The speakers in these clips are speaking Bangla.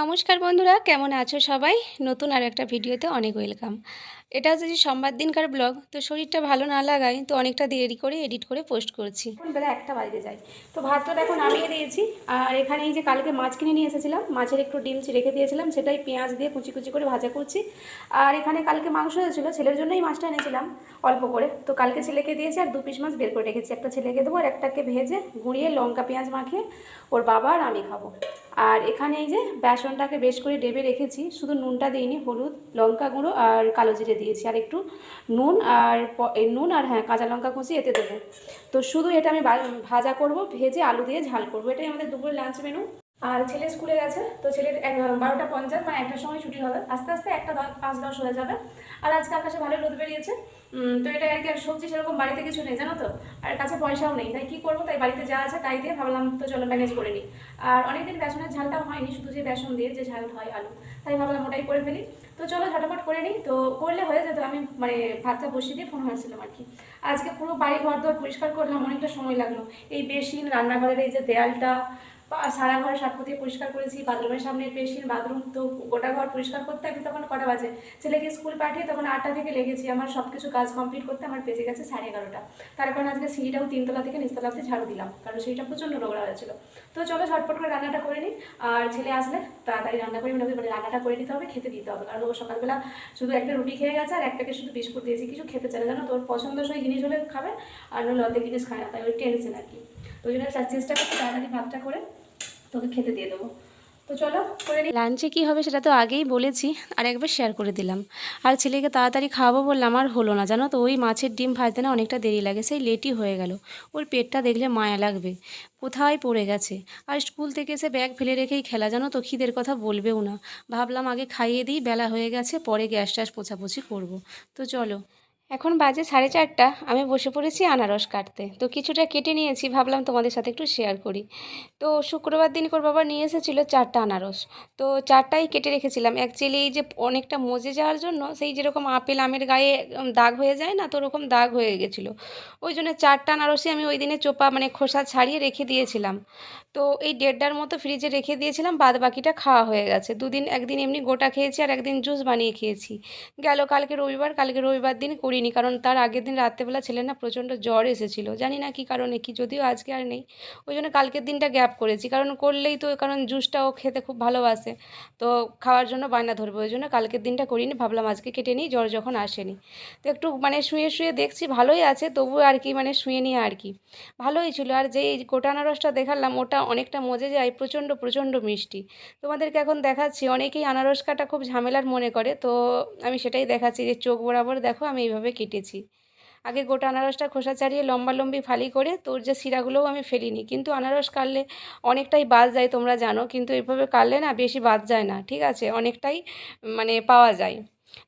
নমস্কার বন্ধুরা, কেমন আছো সবাই? নতুন আর একটা ভিডিওতে অনেক ওয়েলকাম। এটা হচ্ছে যে সোমবার দিনকার ব্লগ, তো শরীরটা ভালো না লাগায়, তো অনেকটা দেরি করে এডিট করে পোস্ট করছি। বেলা একটা বাজতে যাই তো ভাতটা এখন নামিয়ে দিয়েছি, আর এখানে এই যে কালকে মাছ কিনে নিয়ে এসেছিলাম, মাছের একটু ডিম রেখে দিয়েছিলাম, সেটাই পেঁয়াজ দিয়ে কুচি কুচি করে ভাজা করছি। আর এখানে কালকে মাংস হয়েছিল, ছেলের জন্যই মাছটা এনেছিলাম, অল্প করে। তো কালকে ছেলেকে দিয়েছি আর দু পিস মাছ বের করে রেখেছি। একটা ছেলেকে দেবো আর একটাকে ভেজে, গুঁড়িয়ে লঙ্কা পেঁয়াজ মাখিয়ে ওর বাবা আর আমি খাব। আর এখানে এই যে বেসনটাকে বেশ করে ডেবে রেখেছি, শুধু নুনটা দিইনি, হলুদ, লঙ্কা গুঁড়ো আর কালো জিরে দিয়েছি, আর একটু নুন আর নুন আর হ্যাঁ কাঁচা লঙ্কা কুচি এতে দেবো। তো শুধু এটা আমি ভাজা করব, ভেজে আলু দিয়ে ঝাল করব, এটাই আমাদের দুপুরের লাঞ্চ মেনু আর ছেলে স্কুলে গেছে, তো ছেলের বারোটা পঞ্চাশ মানে একটার সময় ছুটি হবে। আস্তে আস্তে একটা দশ, পাঁচ, দশ হয়ে যাবে। আর আজকে আকাশে ভালো রোদ বেরিয়েছে। তো এটা আর কি, আর সবজি সেরকম বাড়িতে কিছু নেই, জানো তো? আর কাছে পয়সাও নেই। তাই কি করব? তাই বাড়িতে যা আছে তাই দিয়ে ভাবলাম, তো চলো ম্যানেজ করে নিই। আর অনেকদিন বেসনের ঝালটাও হয়নি, শুধু যে বেসন দিয়ে যে ঝাল হয় আলু। তাই ভাবলাম ওটাই করে ফেলি। তো চলো ঝটাপট করে নিই। তো করলে হয়ে যেত, আমি মানে ভাতটা বসিয়ে দিয়ে ফোন হয়েছিলাম আর কি। আজকে পুরো বাড়ি ঘর দর পরিষ্কার করলাম, অনেকটা সময় লাগল। এই বেসিন, রান্নাঘরের এই যে দেয়ালটা সারা ঘর সার্ফ দিয়ে পরিষ্কার করেছি, বাথরুমের সামনে বেসিন বাথরুম, তো গোটা ঘর পরিষ্কার করতে আমি তখন কটা বাজে? ছেলেকে স্কুল পাঠিয়ে তখন আটটা থেকে লেগেছি, আমার সব কিছু কাজ কমপ্লিট করতে আমার বেজে গেছে সাড়ে এগারোটা। তার আজকে সিঁড়িটাও তিনতলা থেকে নিচতলাতে ঝাড়ু দিলাম, কারণ সিঁড়িটা প্রচণ্ড নোংরা হয়েছিল। তো চলো ঝটপট করে রান্নাটা করে নিই, আর ছেলে আসলে তাড়াতাড়ি রান্না করে মানে রান্নাটা করে নিতে হবে, খেতে দিতে হবে, কারণ ও সকালবেলা শুধু একটা রুটি খেয়ে গেছে, আর একটাকে শুধু বিস্কুট দিয়েছি, কিছু খেতে চায় জানো তোর পছন্দসই জিনিস হলে খাবে, আর নইলে অর্ধেক জিনিস খায় না, তাই ওই টেনশন আর কি। ওই জন্য চেষ্টা করছি, তাড়াতাড়ি ভাতটা করে তোকে খেতে দিয়ে দেবো। তো চলো, করে লাঞ্চে কী হবে সেটা তো আগেই বলেছি, আর একবার শেয়ার করে দিলাম। আর ছেলেকে তাড়াতাড়ি খাওয়াবো বললাম আর হলো না, জানো তো? ওই মাছের ডিম ভাজতে না অনেকটা দেরি লাগে, সেই লেটই হয়ে গেল। ওর পেটটা দেখলে মায়া লাগবে, কোথায় পড়ে গেছে? আর স্কুল থেকে এসে ব্যাগ ফেলে রেখেই খেলা, জানো তো? খিদের কথা বলবেও না। ভাবলাম আগে খাইয়ে দিই, বেলা হয়ে গেছে, পরে গ্যাস ট্যাস পোছাপোছি করব। তো চলো। এখন বাজে সাড়ে চারটা, আমি বসে পড়েছি আনারস কাটতে। তো কিছুটা কেটে নিয়েছি, ভাবলাম তোমাদের সাথে একটু শেয়ার করি। তো শুক্রবার দিন ওর বাবা নিয়ে এসেছিল চারটা আনারস। তো চারটাই কেটে রেখেছিলাম। অ্যাকচুয়ালি এই যে অনেকটা মজে যাওয়ার জন্য সেই যেরকম আপেল আমের গায়ে দাগ হয়ে যায় না, তো ওরকম দাগ হয়ে গেছিল। ওই জন্য চারটা আনারসই আমি ওই দিনে চোপা মানে খোসা ছাড়িয়ে রেখে দিয়েছিলাম। তো এই দেড়টার মতো ফ্রিজে রেখে দিয়েছিলাম, বাদ বাকিটা খাওয়া হয়ে গেছে। দুদিন, একদিন এমনি গোটা খেয়েছি আর একদিন জুস বানিয়ে খেয়েছি। গেল কালকে রবিবার কালকে রবিবার দিন করিনি কারণ তার আগের দিন রাত্রেবেলা ছেলে না প্রচণ্ড জ্বর এসেছিল। জানি না কী কারণে, কি যদিও আজকে আর নেই। ওই জন্য কালকের দিনটা গ্যাপ করেছি, কারণ করলেই তো, কারণ জুসটাও খেতে খুব ভালোবাসে। তো খাওয়ার জন্য বায়না ধরবে, ওই জন্য কালকের দিনটা করিনি, ভাবলাম আজকে কেটে নিই, জ্বর যখন আসেনি। তো একটু মানে শুয়ে শুয়ে দেখছি, ভালোই আছে তবু আর কি মানে শুয়ে নিয়ে আর কি। ভালোই ছিল, আর যেই গোটা আনারসটা দেখালাম, ওটা অনেকটা মজে যায়, প্রচণ্ড প্রচণ্ড মিষ্টি। তোমাদেরকে এখন দেখাচ্ছি, অনেকেই আনারস কাটা খুব ঝামেলার মনে করে, তো আমি সেটাই দেখাচ্ছি যে চোখ বরাবর দেখো, আমি এইভাবে কেটেছি। আগে গোটা আনারসটা খোসা ছাড়িয়ে লম্বা লম্বি ফালি করে তোর যে শিরাগুলোও আমি ফেলিনি। কিন্তু আনারস কাটলে অনেকটাই বাদ যায় তোমরা জানো, কিন্তু এভাবে কাটলে না বেশি বাদ যায় না, ঠিক আছে? অনেকটাই মানে পাওয়া যায়।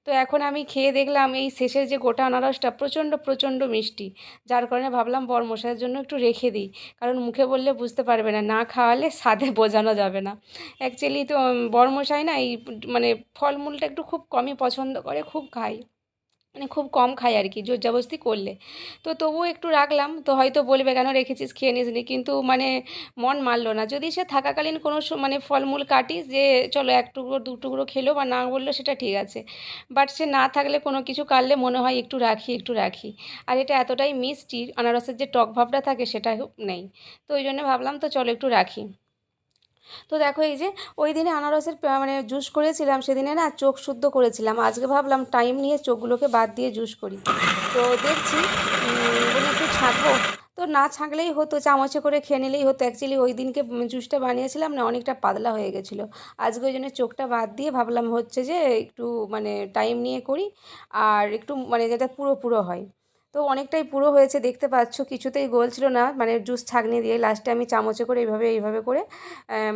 তো এখন আমি খেয়ে দেখলাম এই শেষের যে গোটা আনারসটা প্রচণ্ড প্রচণ্ড মিষ্টি। যার কারণে ভাবলাম বর মশাইয়ের জন্য একটু রেখে দিই। কারণ মুখে বললে বুঝতে পারবে না না খাওয়ালে স্বাদে বোঝানো যাবে না। অ্যাকচুয়ালি তো বর মশাই না এই মানে ফলমূলটা একটু খুব কমই পছন্দ করে, খুব খায়। মানে খুব কম খাই আর কি জোর জবরদস্তি করলে। তো তবুও একটু রাখলাম, তো হয়তো বলবে কেন রেখেছিস, খেয়ে নিস নি, কিন্তু মানে মন মানলো না। যদি সে থাকাকালীন কোনো মানে ফলমূল কাটিস যে, চলো এক টুকরো, দু টুকরো খেলো বা না বলল সেটা ঠিক আছে। বাট সে না থাকলে কোনো কিছু কাটলে মনে হয় একটু রাখি একটু রাখি। আর এটা এতটাই মিষ্টি, আনারসের যে টক ভাবটা থাকে সেটা নেই। তো ওই জন্য ভাবলাম তো চলো একটু রাখি। তো দেখো এই যে ওই দিনে আনারসের মানে জুস করেছিলাম, সেদিনে না চোখ শুদ্ধ করেছিলাম। আজকে ভাবলাম টাইম নিয়ে চোখগুলোকে বাদ দিয়ে জুস করি। তো দেখছি বলি একটু ছাঁকবো। তো না ছাঁকলেই হতো, চামচে করে খেয়ে নিলেই হতো। অ্যাকচুয়ালি ওই দিনকে জুসটা বানিয়েছিলাম না, অনেকটা পাতলা হয়ে গেছিল। আজকে ওই জন্য চোখটা বাদ দিয়ে ভাবলাম হচ্ছে যে একটু মানে টাইম নিয়ে করি। আর একটু মানে যেটা পুরো পুরো হয়। তো অনেকটাই পুরো হয়েছে, দেখতে পাচ্ছ। কিছুতেই গোল ছিল না মানে জুস ছাঁকনি দিয়ে লাস্টে আমি চামচে করে এইভাবে এইভাবে করে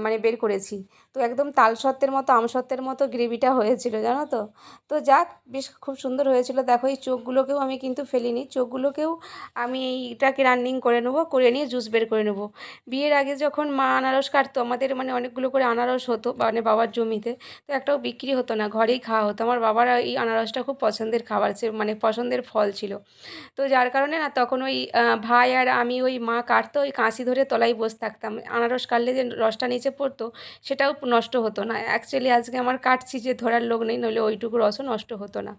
মানে বের করেছি। তো একদম তালসত্ত্বের মতো আমসত্ত্বের মতো গ্রেভিটা হয়েছিল, জানো তো? তো যাক, বেশ খুব সুন্দর হয়েছিল। দেখো, এই চোখগুলোকেও আমি কিন্তু ফেলিনি। চোখগুলোকেও আমি এইটাকে রান্নিং করে নেব, করে নিয়ে জুস বের করে নেব। বিয়ের আগে যখন মা আনারস কাটতো, আমাদের মানে অনেকগুলো করে আনারস হতো মানে বাবার জমিতে। তো একটাও বিক্রি হতো না, ঘরেই খাওয়া হতো। আমার বাবার এই আনারসটা খুব পছন্দের খাবার মানে পছন্দের ফল ছিল। তো যার কারণে না তখন ওই ভাই আর আমি ওই মা কাটতো, ওই কাঁচি ধরে তলায় বসে থাকতাম। আনারস কাটলে যে রসটা নিচে পড়তো, সেটাও নষ্ট হতো না। অ্যাকচুয়ালি আজকে আমার কাটছি যে ধরার লোক নেই, নইলে ওইটুকু রসও নষ্ট হতো না।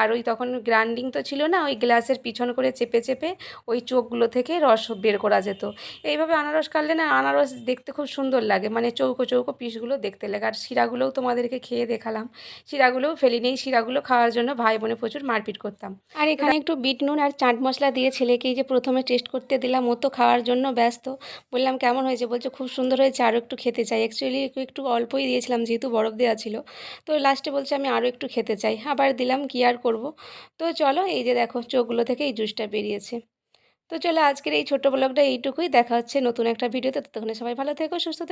আর ওই তখন গ্রাইন্ডিং তো ছিল না, ওই গ্লাসের পিছন করে চেপে চেপে ওই চোখগুলো থেকে রস বের করা যেত। এইভাবে আনারস কাটলে না আনারস দেখতে খুব সুন্দর লাগে মানে চৌকো চৌকো পিসগুলো দেখতে লাগে। আর শিরাগুলোও তোমাদেরকে খেয়ে দেখালাম। শিরাগুলোও ফেলি নেই শিরাগুলো খাওয়ার জন্য ভাই বোনে প্রচুর মারপিট করতাম। আর এখানে একটু বিট নুন আর চাট মশলা দিয়ে ছেলেকে যে প্রথমে টেস্ট করতে দিলাম, ও তো খাওয়ার জন্য ব্যস্ত। বললাম, কেমন হয়েছে? বলছে, খুব সুন্দর হয়েছে আরও একটু খেতে চাই। অ্যাকচুয়ালি একটু অল্পই দিয়েছিলাম, যেহেতু বরফ দেওয়া ছিল। তো লাস্টে বলছে, আমি আরও একটু খেতে চাই। আবার দিলাম, কি আর করব? তো চলো, এই যে দেখো, চোখগুলো থেকে এই জুসটা বেরিয়েছে। তো চলো, আজকের এই ছোটো ব্লগটা এইটুকুই। দেখা হচ্ছে নতুন একটা ভিডিওতে ততক্ষণে সবাই ভালো থেকো, সুস্থ